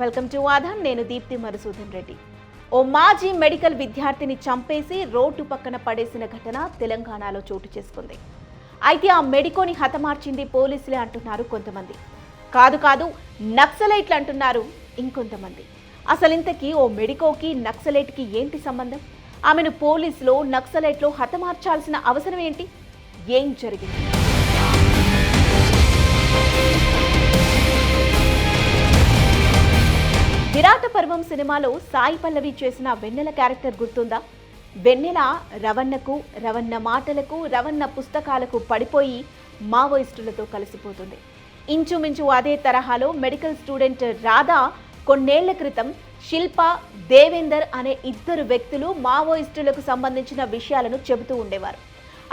Welcome to ఆధాన్ నేను దీప్తి మధుసూదన్ రెడ్డి. ఓ మాజీ medical విద్యార్థిని చంపేసి రోడ్డు పక్కన పడేసిన ఘటన తెలంగాణలో చోటు చేసుకుంది. అయితే ఆ మెడికోని హతమార్చింది పోలీసులే అంటున్నారు కొంతమంది. కాదు కాదు నక్సలైట్లు అంటున్నారు ఇంకొంతమంది. అసలు ఇంతకీ ఓ మెడికోకి నక్సలైట్కి ఏంటి సంబంధం? ఆమెను పోలీసులో నక్సలైట్లో హతమార్చాల్సిన అవసరం ఏంటి? ఏం జరిగింది? పర్వం సినిమాలో సాయి పల్లవి చేసిన వెన్నెల క్యారెక్టర్ గుర్తుందా? వెన్నెల రవణకు రవణ మాటలకు రవణ పుస్తకాలకు పడిపోయి మావోయిస్టులతో కలిసిపోతుంది. ఇంచుమించు అదే తరహాలో మెడికల్ స్టూడెంట్ రాధా కొన్నేళ్ళ క్రితం శిల్ప దేవేందర్ అనే ఇద్దరు వ్యక్తులు మావోయిస్టులకు సంబంధించిన విషయాలను చెబుతూ ఉండేవారు.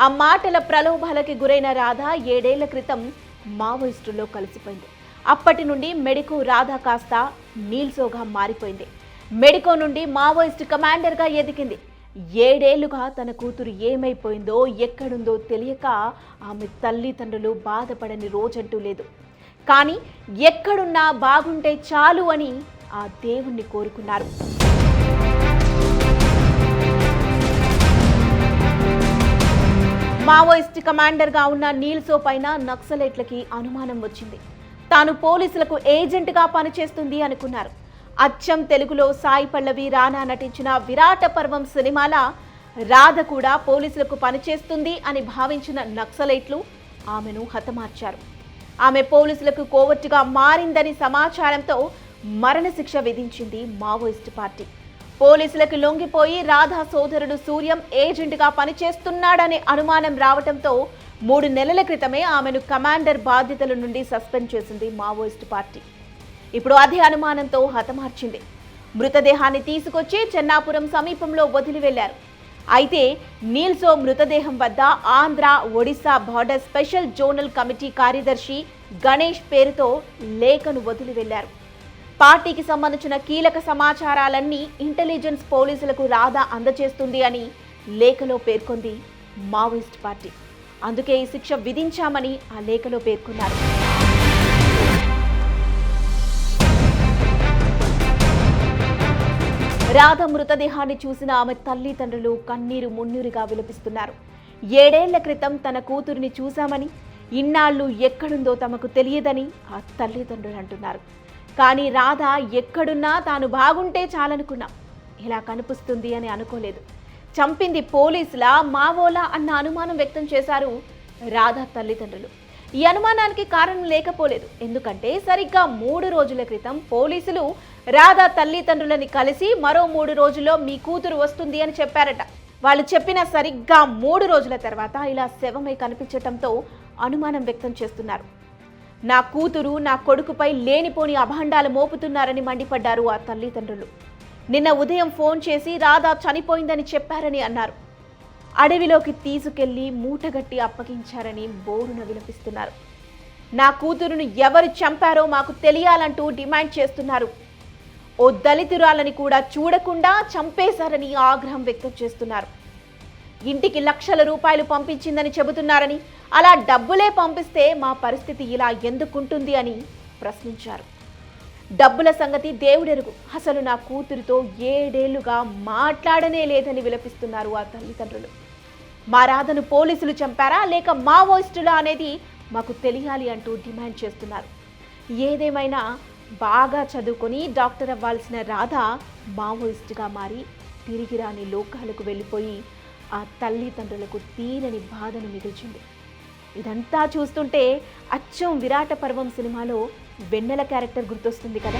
ఆ మాటల ప్రలోభాలకి గురైన రాధ ఏడేళ్ళ క్రితం మావోయిస్టుల్లో కలిసిపోయింది. అప్పటి నుండి మెడికో రాధ కాస్త నీల్సోగా మారిపోయింది. మెడికో నుండి మావోయిస్ట్ కమాండర్గా ఎదిగింది. ఏడేళ్ళుగా తన కూతురు ఏమైపోయిందో ఎక్కడుందో తెలియక ఆమె తల్లిదండ్రులు బాధపడని రోజంటూ లేదు. కానీ ఎక్కడున్నా బాగుంటే చాలు అని ఆ దేవుణ్ణి కోరుకున్నారు. మావోయిస్ట్ కమాండర్గా ఉన్న నీల్సో పైన నక్సలైట్లకి అనుమానం వచ్చింది. తాను పోలీసులకు ఏజెంట్గా పనిచేస్తుంది అనుకున్నారు. అచ్చం తెలుగులో సాయి పల్లవి రానా నటించిన విరాట పర్వం సినిమాల రాధ కూడా పోలీసులకు పనిచేస్తుంది అని భావించిన నక్సలైట్లు ఆమెను హతమార్చారు. ఆమె పోలీసులకు కోవట్టుగా మారిందని సమాచారంతో మరణశిక్ష విధించింది మావోయిస్ట్ పార్టీ. పోలీసులకు లొంగిపోయి రాధా సోదరుడు సూర్యం ఏజెంట్గా పనిచేస్తున్నాడనే అనుమానం రావడంతో మూడు నెలల క్రితమే ఆమెను కమాండర్ బాధ్యతల నుండి సస్పెండ్ చేసింది మావోయిస్ట్ పార్టీ. ఇప్పుడు అదే అనుమానంతో హతమార్చింది. మృతదేహాన్ని తీసుకొచ్చి చెన్నాపురం సమీపంలో వదిలి వెళ్ళారు అయితే నీల్సో మృతదేహం వద్ద Andhra Odisha border special zonal committee కార్యదర్శి గణేష్ పేరుతో లేఖను వదిలి వెళ్ళారు పార్టీకి సంబంధించిన కీలక సమాచారాలన్నీ ఇంటెలిజెన్స్ పోలీసులకు రాధా అందజేస్తుంది అని లేఖలో పేర్కొంది మావోయిస్ట్ పార్టీ. అందుకే ఈ శిక్ష విధించామని ఆ లేఖలో పేర్కొన్నారు. రాధ మృతదేహాన్ని చూసిన ఆమె తల్లిదండ్రులు కన్నీరు మున్నీరుగా విలపిస్తున్నారు. ఏడేళ్ళ క్రితం తన కూతురిని చూశామని ఇన్నాళ్ళు ఎక్కడుందో తమకు తెలియదని ఆ తల్లిదండ్రులు అంటున్నారు. కానీ రాధ ఎక్కడున్నా తాను బాగుంటే చాలనుకున్నాం. ఇలా కనిపిస్తుంది అని అనుకోలేదు. చంపింది పోలీసులా మావోలా అన్న అనుమానం వ్యక్తం చేశారు రాధ తల్లిదండ్రులు. ఈ అనుమానానికి కారణం లేకపోలేదు. ఎందుకంటే సరిగ్గా మూడు రోజుల క్రితం పోలీసులు రాధా తల్లిదండ్రులని కలిసి మరో మూడు రోజుల్లో మీ కూతురు వస్తుంది అని చెప్పారట. వాళ్ళు చెప్పిన సరిగ్గా మూడు రోజుల తర్వాత ఇలా శవమై కనిపించటంతో అనుమానం వ్యక్తం చేస్తున్నారు. నా కూతురు నా కొడుకుపై లేనిపోని అభాండాలు మోపుతున్నారని మండిపడ్డారు ఆ తల్లిదండ్రులు. నిన్న ఉదయం ఫోన్ చేసి రాధా చనిపోయిందని చెప్పారని అన్నారు. అడవిలోకి తీసుకెళ్ళి మూటగట్టి అప్పగించారని బోరున విలపిస్తున్నారు. నా కూతురును ఎవరు చంపారో మాకు తెలియాలంటూ డిమాండ్ చేస్తున్నారు. ఓ దళితురాలని కూడా చూడకుండా చంపేశారని ఆగ్రహం వ్యక్తం చేస్తున్నారు. ఇంటికి లక్షల రూపాయలు పంపించిందని చెబుతున్నారని అలా డబ్బులే పంపిస్తే మా పరిస్థితి ఇలా ఎందుకుంటుంది అని ప్రశ్నించారు. డబ్బుల సంగతి దేవుడెరుగు. అసలు నా కూతురితో ఏడేళ్ళుగా మాట్లాడనే లేదని విలపిస్తున్నారు ఆ తల్లిదండ్రులు. మా రాధను పోలీసులు చంపారా లేక మావోయిస్టులా అనేది మాకు తెలియాలి అంటూ డిమాండ్ చేస్తున్నారు. ఏదేమైనా బాగా చదువుకొని డాక్టర్ అవ్వాల్సిన రాధ మావోయిస్టుగా మారి తిరిగిరాని లోకాలకు వెళ్ళిపోయి ఆ తల్లిదండ్రులకు తీరని బాధను మిగిల్చింది. ఇదంతా చూస్తుంటే అచ్చం విరాట పర్వం సినిమాలో వెన్నెల క్యారెక్టర్ గుర్తొస్తుంది కదా?